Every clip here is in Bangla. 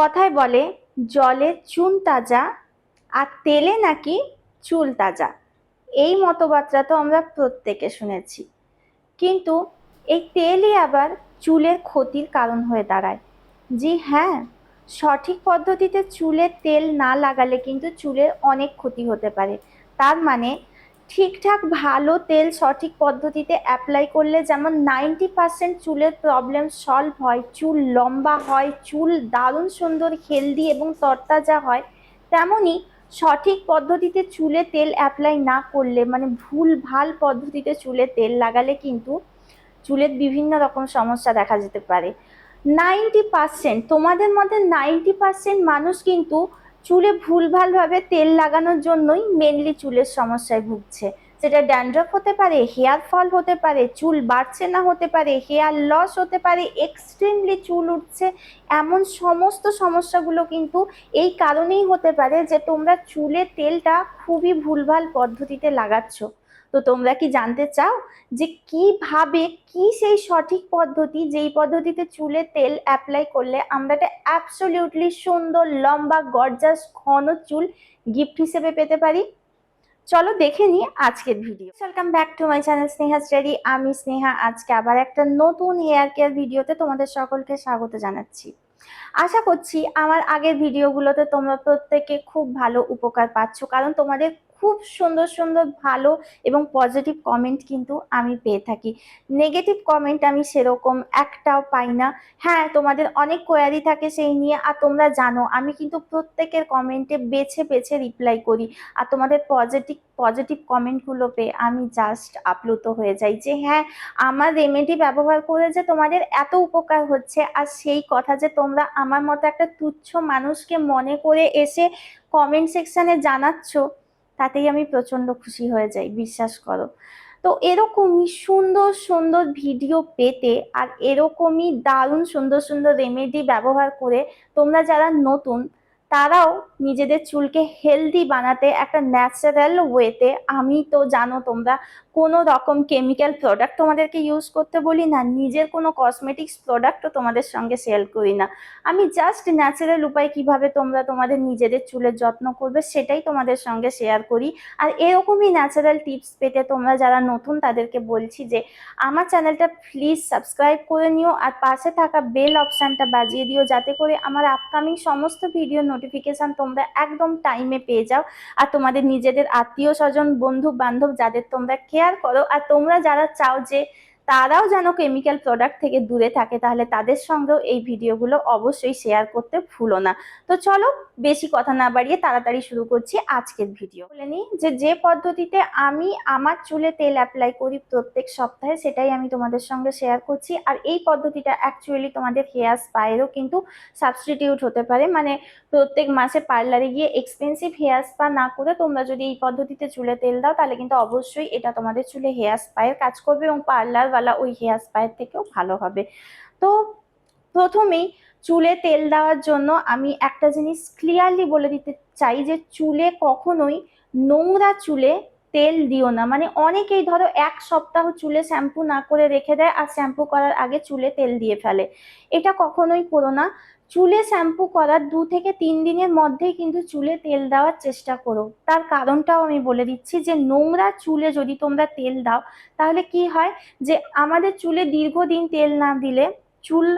কথায় বলে, জলে চুন তাজা আর তেলে নাকি চুল তাজা? এই মতবাদটা তো আমরা প্রত্যেকে শুনেছি। কিন্তু এই তেলই আবার চুলের ক্ষতির কারণ হয়ে দাঁড়ায়। জি হ্যাঁ সঠিক পদ্ধতিতে চুলে তেল না লাগালে কিন্তু চুলের অনেক ক্ষতি হতে পারে। তার মানে ঠিকঠাক ভালো তেল সঠিক পদ্ধতিতে অ্যাপ্লাই করলে যেমন নাইনটি পার্সেন্ট চুলের প্রবলেম সলভ হয়, চুল লম্বা হয়, চুল দারুণ সুন্দর হেলদি এবং তরতাজা হয় তেমনই সঠিক পদ্ধতিতে চুলে তেল অ্যাপ্লাই না করলে মানে ভুল, ভালো পদ্ধতিতে চুলে তেল লাগালে কিন্তু চুলের বিভিন্ন রকম সমস্যা দেখা যেতে পারে। নাইনটি পার্সেন্ট তোমাদের মধ্যে নাইনটি পার্সেন্ট মানুষ কিন্তু চুলে ভুলভালভাবে তেল লাগানোর জন্যই মেনলি চুলের সমস্যায় ভুগছে। সেটা ড্যান্ড্রফ হতে পারে হেয়ার ফল হতে পারে, চুল বাড়ছে না হতে পারে হেয়ার লস হতে পারে এক্সট্রিমলি চুল উঠছে, এমন সমস্ত সমস্যাগুলো কিন্তু এই কারণেই হতে পারে যে তোমরা চুলে তেলটা খুবই ভুলভাল পদ্ধতিতে লাগাচ্ছ। তো তোমরা কি জানতে চাও যে কীভাবে, কি সেই সঠিক পদ্ধতি যেই পদ্ধতিতে চুলে তেল অ্যাপ্লাই করলে আমরা একটা অ্যাবসলিউটলি সুন্দর, লম্বা গর্জাস ঘন চুল গিফট হিসেবে পেতে পারি? চলো দেখে নিই আজকের video welcome back to my channel Sneha study আমি স্নেহা, আজকে আবার একটা নতুন হেয়ার কেয়ার ভিডিওতে তোমাদের সকলকে স্বাগত জানাচ্ছি। আশা করছি আমার আগের ভিডিওগুলোতে তোমরা প্রত্যেকে খুব ভালো উপকার পাচ্ছ, কারণ তোমাদের খুব সুন্দর সুন্দর, ভালো এবং পজিটিভ কমেন্ট কিন্তু আমি পেয়ে থাকি। নেগেটিভ কমেন্ট আমি সেরকম একটাও পাই না। হ্যাঁ তোমাদের অনেক কোয়ারি থাকে সেই নিয়ে আর তোমরা জানো, আমি কিন্তু প্রত্যেকের কমেন্টে বেছে বেছে রিপ্লাই করি। আর তোমাদের পজিটিভ পজিটিভ কমেন্টগুলো পেয়ে আমি জাস্ট আপ্লুত হয়ে যাই যে হ্যাঁ আমার রেমেডি ব্যবহার করে যে তোমাদের এত উপকার হচ্ছে আর সেই কথা যে তোমরা আমার মতো একটা তুচ্ছ মানুষকে মনে করে এসে কমেন্ট সেকশানে জানাচ্ছ তাতেই আমি প্রচণ্ড খুশি হয়ে যাই, বিশ্বাস করো। তো এরকমই সুন্দর সুন্দর ভিডিও পেতে আর এরকমই দারুণ সুন্দর সুন্দর রেমেডি ব্যবহার করে তোমরা যারা নতুন, তারাও নিজেদের চুলকে হেলদি বানাতে একটা ন্যাচারাল ওয়েতে আমি তো জানো তোমরা, কোনো রকম কেমিক্যাল প্রোডাক্ট তোমাদেরকে ইউজ করতে বলি না, নিজের কোনো কসমেটিক্স প্রোডাক্টও তোমাদের সঙ্গে সেল করি না। আমি জাস্ট ন্যাচারাল উপায় কীভাবে তোমরা তোমাদের নিজেদের চুলের যত্ন করবে সেটাই তোমাদের সঙ্গে শেয়ার করি। আর এরকমই ন্যাচারাল টিপস পেতে তোমরা যারা নতুন, তাদেরকে বলছি যে, আমার চ্যানেলটা প্লিজ সাবস্ক্রাইব করে নিও আর পাশে থাকা বেল অপশানটা বাজিয়ে দিও, যাতে করে আমার আপকামিং সমস্ত ভিডিও নোটিফিকেশান তোমরা একদম টাইমে পেয়ে যাও। আর তোমাদের নিজেদের আত্মীয় স্বজন বন্ধু বান্ধব যাদের তোমরা কেয়ার করো, আর তোমরা যারা চাও যে তারাও যেন কেমিক্যাল প্রোডাক্ট থেকে দূরে থাকে, তাহলে তাদের সঙ্গেও এই ভিডিওগুলো অবশ্যই শেয়ার করতে ভুলো না। তো চলো বেশি কথা না বাড়িয়ে তাড়াতাড়ি শুরু করছি আজকের ভিডিও। বলে নিই যে যে পদ্ধতিতে আমি আমার চুলে তেল অ্যাপ্লাই করি প্রত্যেক সপ্তাহে, সেটাই আমি তোমাদের সঙ্গে শেয়ার করছি। আর এই পদ্ধতিটা অ্যাকচুয়ালি তোমাদের হেয়ার স্পায়েরও কিন্তু সাবস্টিটিউট হতে পারে। মানে প্রত্যেক মাসে পার্লারে গিয়ে এক্সপেন্সিভ হেয়ার স্পা না করে তোমরা যদি এই পদ্ধতিতে চুলে তেল দাও, তাহলে কিন্তু অবশ্যই এটা তোমাদের চুলে হেয়ার স্পায়ের কাজ করবে এবং পার্লারওয়ালা ওই হেয়ার স্পায়ের থেকেও ভালো হবে। তো প্রথমেই চুলে তেল দেওয়ার জন্য আমি একটা জিনিস ক্লিয়ারলি বলে দিতে চাই যে চুলে কখনোই নোংরা চুলে তেল দিও না। মানে অনেকেই ধরো এক সপ্তাহ চুলে শ্যাম্পু না করে রেখে দেয় আর শ্যাম্পু করার আগে চুলে তেল দিয়ে ফেলে। এটা কখনোই করো না। চুলে শ্যাম্পু করার দু থেকে তিন দিনের মধ্যেই কিন্তু চুলে তেল দেওয়ার চেষ্টা করো। তার কারণটাও আমি বলে দিচ্ছি যে, নোংরা চুলে যদি তোমরা তেল দাও, তাহলে কি হয় যে, আমাদের চুলে দীর্ঘদিন তেল না দিলে চুল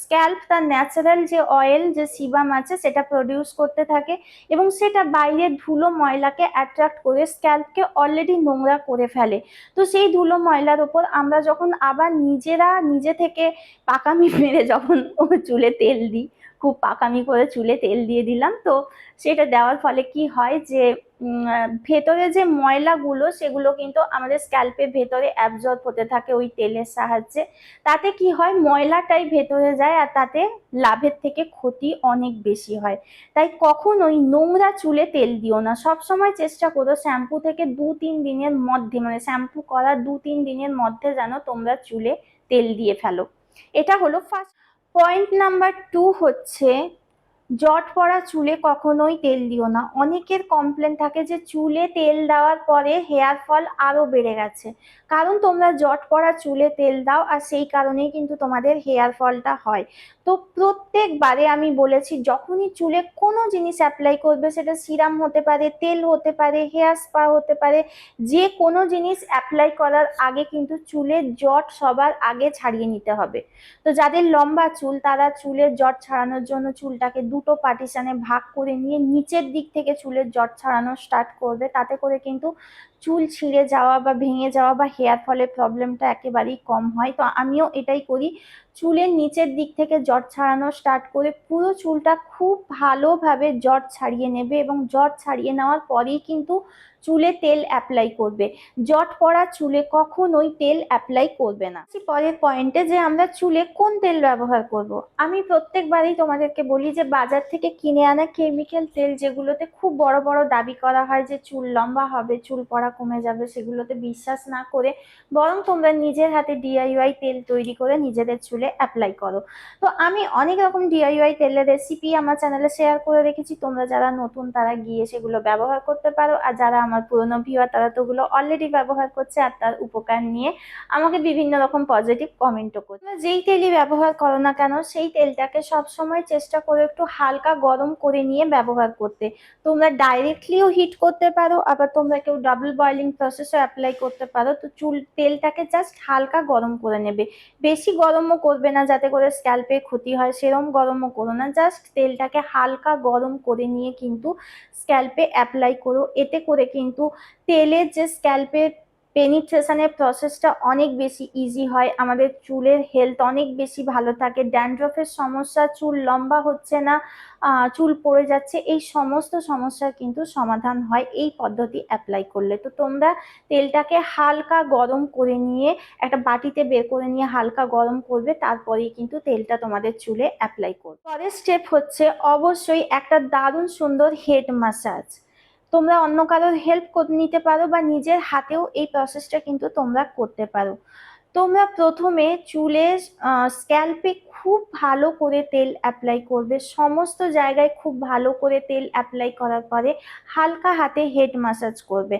স্ক্যাল্প তার ন্যাচারাল যে অয়েল, যে সিবাম আছে, সেটা প্রডিউস করতে থাকে এবং সেটা বাইরের ধুলো ময়লাকে অ্যাট্রাক্ট করে স্ক্যাল্পকে অলরেডি নোংরা করে ফেলে। তো সেই ধুলো ময়লার ওপর আমরা যখন আবার নিজেরা, নিজে থেকে পাকামি মেরে যখন চুলে তেল দিই খুব পাকামি করে চুলে তেল দিয়ে দিলাম। তো সেটা দেওয়ার ফলে কি হয় যে ভেতরে যে ময়লাগুলো, সেগুলো কিন্তু আমাদের স্ক্যাল্পের ভেতরে অ্যাবজর্ব হতে থাকে ওই তেলের সাহায্যে। তাতে কি হয়, ময়লাটাই ভেতরে যায় আর তাতে লাভের থেকে ক্ষতি অনেক বেশি হয়। তাই কখনোই নোংরা চুলে তেল দিও না। সব সময় চেষ্টা করো শ্যাম্পু থেকে দু তিন দিনের মধ্যে মানে শ্যাম্পু করার দু তিন দিনের মধ্যে যেন তোমরা চুলে তেল দিয়ে ফেলো। এটা হলো ফার্স্ট পয়েন্ট নাম্বার টু হচ্ছে, জট পড়া চুলে কখনোই তেল দিও না। অনেকের কমপ্লেন থাকে যে চুলে তেল দেওয়ার পরে হেয়ার ফল আরও বেড়ে গেছে। কারণ তোমরা জট পড়া চুলে তেল দাও আর সেই কারণেই কিন্তু তোমাদের হেয়ার ফলটা হয়। তো প্রত্যেকবারে আমি বলেছি, যখনই চুলে কোনো জিনিস অ্যাপ্লাই করবে, সেটা সিরাম হতে পারে, তেল হতে পারে হেয়ার স্পা হতে পারে, যে কোনো জিনিস অ্যাপ্লাই করার আগে কিন্তু চুলের জট সবার আগে ছাড়িয়ে নিতে হবে। তো যাদের লম্বা চুল, তারা চুলের জট ছাড়ানোর জন্য চুলটাকে দুটো পার্টিশানে ভাগ করে নিয়ে নিচের দিক থেকে চুলের জট ছাড়ানো স্টার্ট করবে। তাতে করে কিন্তু চুল ছিঁড়ে যাওয়া বা ভেঙে যাওয়া বা হেয়ার ফলের প্রবলেমটা একেবারেই কম হয়। তো আমিও এটাই করি। চুলের নিচের দিক থেকে জট ছাড়ানো স্টার্ট করে পুরো চুলটা খুব ভালোভাবে জট ছাড়িয়ে নেবে এবং জট ছাড়িয়ে নেওয়ার পরেই কিন্তু চুলে তেল অ্যাপ্লাই করবে। জট পড়া চুলে কখনোই তেল অ্যাপ্লাই করবে না। পরের পয়েন্টে যে আমরা চুলে কোন তেল ব্যবহার করব। আমি প্রত্যেকবারই তোমাদেরকে বলি যে বাজার থেকে কিনে আনা কেমিক্যাল তেল যেগুলোতে খুব বড় বড় দাবি করা হয় যে চুল লম্বা হবে, চুল পড়া কমে যাবে, সেগুলোতে বিশ্বাস না করে বরং তোমরা নিজের হাতে ডিআইওয়াই তেল তৈরি করে নিজেদের চুলে অ্যাপ্লাই করো। তো আমি অনেক রকম ডিআইওয়াই তেলের রেসিপি আমার চ্যানেলে শেয়ার করে রেখেছি। তোমরা যারা নতুন তারা গিয়ে সেগুলো ব্যবহার করতে পারো। আর যারা আমার পুরনো ভিউয়ার তারা তো ওগুলো অলরেডি ব্যবহার করছে আর তার উপকার নিয়ে আমাকে বিভিন্ন রকম পজিটিভ কমেন্টও করছে। যেই তেলই ব্যবহার করো না কেন, সেই তেলটাকে সবসময় চেষ্টা করো একটু হালকা গরম করে নিয়ে ব্যবহার করতে। তোমরা ডাইরেক্টলিও হিট করতে পারো, আবার তোমরা কেউ ডাবল বয়লিং প্রসেসও অ্যাপ্লাই করতে পারো। তো চুল, তেলটাকে জাস্ট হালকা গরম করে নেবে। বেশি গরমও করবে না, যাতে করে স্ক্যাল্পে ক্ষতি হয়, সেরম গরমও করো না। জাস্ট তেলটাকে হালকা গরম করে নিয়ে কিন্তু স্ক্যাল্পে অ্যাপ্লাই করো। এতে করে কিন্তু তেলের যে স্ক্যাল্পের পেনিট্রেশনের প্রসেসটা অনেক বেশি ইজি হয়, আমাদের চুলের হেলথ অনেক বেশি ভালো থাকে ড্যান্ড্রফের সমস্যা, চুল লম্বা হচ্ছে না চুল পড়ে যাচ্ছে, এই সমস্ত সমস্যার কিন্তু সমাধান হয়, এই পদ্ধতি অ্যাপ্লাই করলে। তো তোমরা তেলটাকে হালকা গরম করে নিয়ে, একটা বাটিতে বের করে নিয়ে হালকা গরম করবে, তারপরেই কিন্তু তেলটা তোমাদের চুলে অ্যাপ্লাই করবে। পরের স্টেপ হচ্ছে অবশ্যই একটা দারুণ সুন্দর হেড মাসাজ তোমরা অন্য কারোর হেল্প নিতে পারো বা নিজের হাতেও এই প্রসেসটা কিন্তু তোমরা করতে পারো। তোমরা প্রথমে চুলের স্ক্যাল্পে খুব ভালো করে তেল অ্যাপ্লাই করবে। সমস্ত জায়গায় খুব ভালো করে তেল অ্যাপ্লাই করার পরে হালকা হাতে হেড মাসাজ করবে।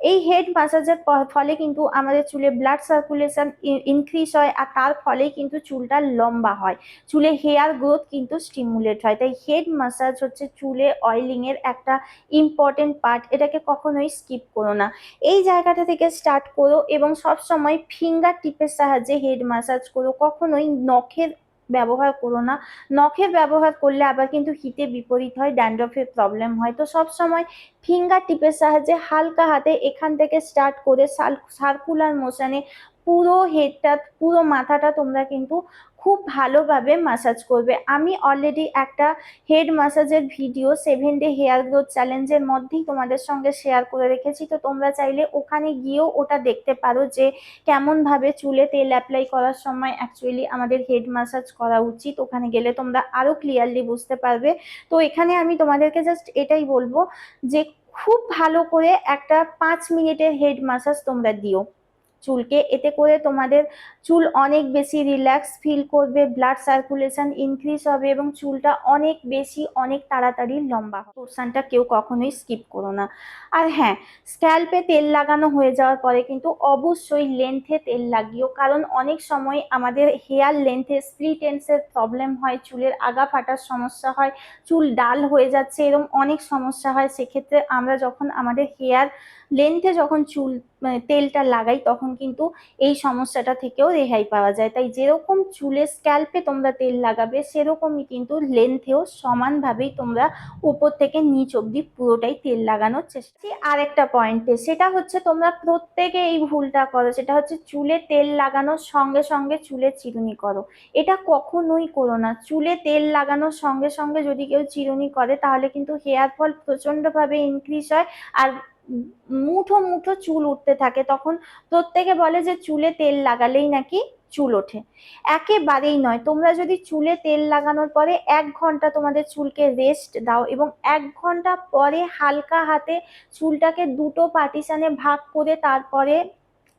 এই হেড মাসাজের ফলে কিন্তু আমাদের চুলে ব্লাড সার্কুলেশন ইনক্রিজ হয় আর তার ফলে কিন্তু চুলটা লম্বা হয়। চুলে হেয়ার গ্রোথ কিন্তু স্টিমুলেট হয়। তাই হেড মাসাজ হচ্ছে চুলে অয়েলিংয়ের একটা ইম্পর্টেন্ট পার্ট এটাকে কখনোই স্কিপ করো না। এই জায়গাটা থেকে স্টার্ট করো এবং সব সময় ফিঙ্গার টিপের সাহায্যে হেড মাসাজ করো। কখনোই নখের ব্যবহার করো না। নখের ব্যবহার করলে আবার কিন্তু হিতে বিপরীত হয় ড্যান্ড্রফের প্রবলেম হয়। তো সব সময় ফিঙ্গার টিপের সাহায্যে হালকা হাতে এখান থেকে স্টার্ট করে সার্কুলার মোশনে পুরো হেডটা পুরো মাথাটা তোমরা কিন্তু খুব ভালোভাবে মাসাজ করবে। আমি অলরেডি একটা head মাসাজের video seven day hair growth চ্যালেঞ্জের মধ্যেই তোমাদের সঙ্গে শেয়ার করে রেখেছি। তো তোমরা চাইলে ওখানে গিয়েও ওটা দেখতে পারো যে কেমনভাবে চুলে তেল অ্যাপ্লাই করার সময় অ্যাকচুয়ালি আমাদের হেড মাসাজ করা উচিত। ওখানে গেলে তোমরা আরও ক্লিয়ারলি বুঝতে পারবে। তো এখানে আমি তোমাদেরকে জাস্ট এটাই বলব যে খুব ভালো করে একটা পাঁচ মিনিটের হেড মাসাজ তোমরা দিও। চুলকে। এতে করে তোমাদের চুল অনেক বেশি রিল্যাক্স ফিল করবে ব্লাড সার্কুলেশন ইনক্রিজ হবে এবং চুলটা অনেক বেশি, অনেক তাড়াতাড়ি লম্বা হবে। পোর্শনটা কেউ কখনোই স্কিপ করো না। আর হ্যাঁ স্ক্যাল্পে তেল লাগানো হয়ে যাওয়ার পরে কিন্তু অবশ্যই লেন্থে তেল লাগিও। কারণ অনেক সময় আমাদের হেয়ার লেন্থে স্প্লিট এন্ডসের প্রবলেম হয়, চুলের আগা ফাটার সমস্যা হয়, চুল ডাল হয়ে যাচ্ছে এরকম অনেক সমস্যা হয়। সেক্ষেত্রে আমরা যখন আমাদের হেয়ার লেন্থে যখন চুল মানে তেলটা লাগাই, তখন কিন্তু এই সমস্যাটা থেকেও রেহাই পাওয়া যায়। তাই যেরকম চুলে স্ক্যাল্পে তোমরা তেল লাগাবে, সেরকমই কিন্তু লেন্থেও সমানভাবেই তোমরা উপর থেকে নিচ অবধি পুরোটাই তেল লাগানোর চেষ্টা করছি। আরেকটা পয়েন্টে সেটা হচ্ছে তোমরা প্রত্যেকে এই ভুলটা করো, সেটা হচ্ছে চুলে তেল লাগানোর সঙ্গে সঙ্গে চুলে চিরুনি করো। এটা কখনোই করো না। চুলে তেল লাগানোর সঙ্গে সঙ্গে যদি কেউ চিরুনি করে, তাহলে কিন্তু হেয়ার ফল প্রচণ্ডভাবে ইনক্রিজ হয়, আর মুঠো মুঠো চুল উঠতে থাকে। তখন প্রত্যেকে বলে যে, চুলে তেল লাগালেই নাকি চুল ওঠে? একেবারেই নয়। তোমরা যদি চুলে তেল লাগানোর পরে এক ঘণ্টা তোমাদের চুলকে রেস্ট দাও এবং এক ঘণ্টা পরে হালকা হাতে চুলটাকে দুটো পার্টিশানে ভাগ করে তারপরে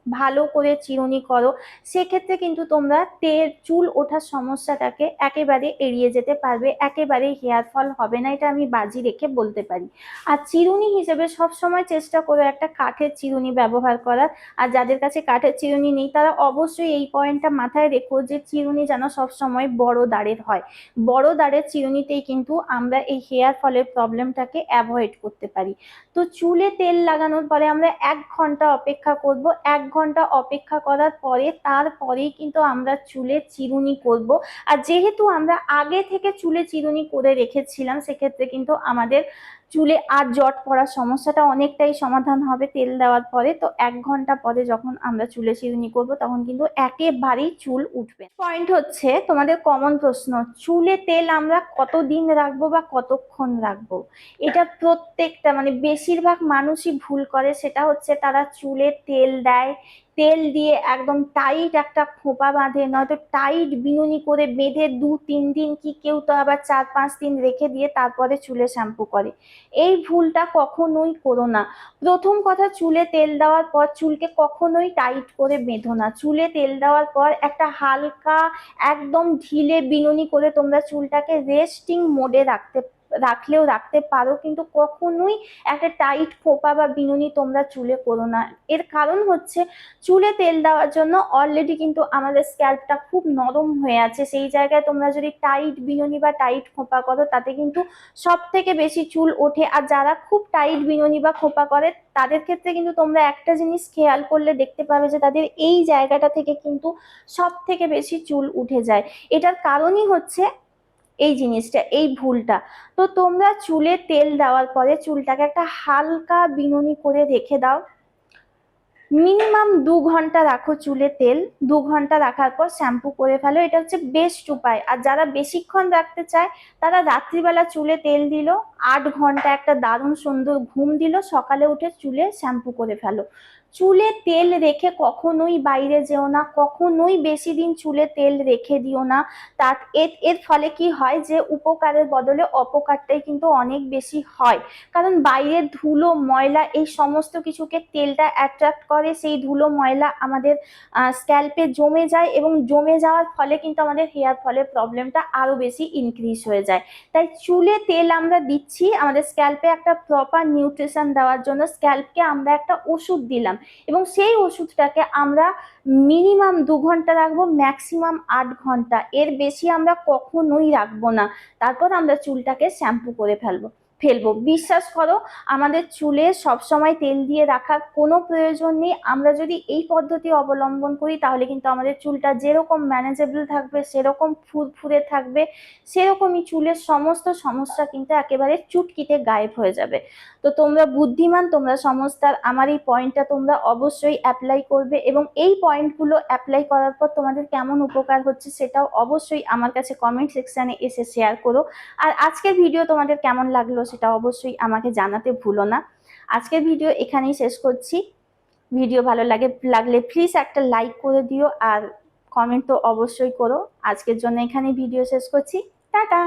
ভালো করে চিরুনি করো। সেক্ষেত্রে কিন্তু তোমরা তেল, চুল ওঠার সমস্যাটাকে একেবারে এড়িয়ে যেতে পারবে। একেবারে হেয়ার ফল হবে না, এটা আমি বাজি রেখে বলতে পারি। আর চিরুনি হিসেবে সবসময় চেষ্টা করো একটা কাঠের চিরুনি ব্যবহার করার। আর যাদের কাছে কাঠের চিরুনি নেই, তারা অবশ্যই এই পয়েন্টটা মাথায় রেখো যে চিরুনি যেন সবসময় বড় দাঁড়ের হয়। বড় দাঁড়ের চিরুনিতেই কিন্তু আমরা এই হেয়ার ফলের প্রবলেমটাকে অ্যাভয়েড করতে পারি। তো চুলে তেল লাগানোর পরে আমরা এক ঘণ্টা অপেক্ষা করব, এক ঘণ্টা অপেক্ষা করার পরে তারপরেই কিন্তু আমরা চুলে চিরুনি করব। আর যেহেতু আমরা আগে থেকে চুলে চিরুনি করে রেখেছিলাম, সেক্ষেত্রে কিন্তু আমাদের চুলে আর জট পড়ার সমস্যাটা অনেকটাই সমাধান হবে তেল দেওয়ার পরে। তো এক ঘণ্টা পরে যখন আমরা চুলে চিরুনি করব, তখন কিন্তু একেবারেই চুল উঠবে। পয়েন্ট হচ্ছে তোমাদের কমন প্রশ্ন, চুলে তেল আমরা কতদিন রাখব বা কতক্ষণ রাখব? এটা প্রত্যেকটা মানে বেশিরভাগ মানুষই ভুল করে, সেটা হচ্ছে তারা চুলে তেল দেয় তেল দিয়ে একদম টাইট একটা খোপা বাঁধে, নয়তো টাইট বিনুনি করে বেঁধে দু, তিন দিন কি কেউ তো আবার চার, পাঁচ দিন রেখে দিয়ে তারপরে চুলে শ্যাম্পু করে। এই ভুলটা কখনোই করো না। প্রথম কথা, চুলে তেল দেওয়ার পর চুলকে কখনোই টাইট করে বেঁধো না। চুলে তেল দেওয়ার পর একটা হালকা, একদম ঢিলে বিনুনি করে তোমরা চুলটাকে রেস্টিং মোডে রাখতে রাখলেও রাখতে পারো, কিন্তু কখনোই একটা টাইট খোপা বা বিনুনি তোমরা চুলে করো না। এর কারণ হচ্ছে চুলে তেল দেওয়ার জন্য অলরেডি কিন্তু আমাদের স্ক্যাল্পটা খুব নরম হয়ে আছে। সেই জায়গায় তোমরা যদি টাইট বিনুনি বা টাইট খোপা করো, তাতে কিন্তু সব থেকে বেশি চুল ওঠে। আর যারা খুব টাইট বিনুনি বা খোপা করে, তাদের ক্ষেত্রে কিন্তু তোমরা একটা জিনিস খেয়াল করলে দেখতে পাবে যে তাদের এই জায়গাটা থেকে কিন্তু সব থেকে বেশি চুল উঠে যায়। এটার কারণই হচ্ছে এই জিনিসটা, এই ভুলটা। তো তোমরা চুলে তেল দেওয়ার পরে চুলটাকে একটা হালকা বিনুনি করে রেখে দাও। মিনিমাম দু ঘণ্টা রাখো চুলে তেল। দু ঘণ্টা রাখার পর শ্যাম্পু করে ফেলো। এটা হচ্ছে বেস্ট উপায়। আর যারা বেশিক্ষণ রাখতে চায়, তারা রাত্রিবেলা চুলে তেল দিল, আট ঘণ্টা একটা দারুণ সুন্দর ঘুম দিল, সকালে উঠে চুলে শ্যাম্পু করে ফেলো। চুলে তেল রেখে কখনোই বাইরে যেও না, কখনোই বেশি দিন চুলে তেল রেখে দিও না। তার এর এর ফলে কি হয় যে উপকারের বদলে অপকারটাই কিন্তু অনেক বেশি হয়। কারণ বাইরের ধুলো, ময়লা এই সমস্ত কিছুকে তেলটা অ্যাট্রাক্ট করে, সেই ধুলো, ময়লা আমাদের স্ক্যাল্পে জমে যায় এবং জমে যাওয়ার ফলে কিন্তু আমাদের হেয়ার ফলের প্রবলেমটা আরও বেশি ইনক্রিজ হয়ে যায়। তাই চুলে তেল আমরা দিচ্ছি, আমাদের স্ক্যাল্পে একটা প্রপার নিউট্রিশন দেওয়ার জন্য স্ক্যাল্পকে আমরা একটা ওষুধ দিলাম। এবং সেই ওষুধটাকে আমরা মিনিমাম দু ঘণ্টা রাখব, ম্যাক্সিমাম আট ঘণ্টা। এর বেশি আমরা কখনোই রাখব না। তারপর আমরা চুলটাকে শ্যাম্পু করে ফেলব। ফেলব। বিশ্বাস করো, আমাদের চুলে সবসময় তেল দিয়ে রাখার কোনো প্রয়োজন নেই। আমরা যদি এই পদ্ধতি অবলম্বন করি, তাহলে কিন্তু আমাদের চুলটা যেরকম ম্যানেজেবল থাকবে, সেরকম ফুরফুরে থাকবে, সেরকমই চুলের সমস্ত সমস্যা কিন্তু একেবারে চুটকিতে গায়েব হয়ে যাবে। তো তোমরা বুদ্ধিমান, তোমরা সমস্ত আর আমার এই পয়েন্টটা তোমরা অবশ্যই অ্যাপ্লাই করবে এবং এই পয়েন্টগুলো অ্যাপ্লাই করার পর তোমাদের কেমন উপকার হচ্ছে সেটাও অবশ্যই আমার কাছে কমেন্ট সেকশানে এসে শেয়ার করো। আর আজকের ভিডিও তোমাদের কেমন লাগল সেটা অবশ্যই আমাকে জানাতে ভুলো না। আজকের ভিডিও এখানেই শেষ করছি। ভিডিও ভালো লাগে, লাগলে প্লিজ একটা লাইক করে দিও আর কমেন্ট তো অবশ্যই করো। আজকের জন্য এখানে ভিডিও শেষ করছি। টাটা!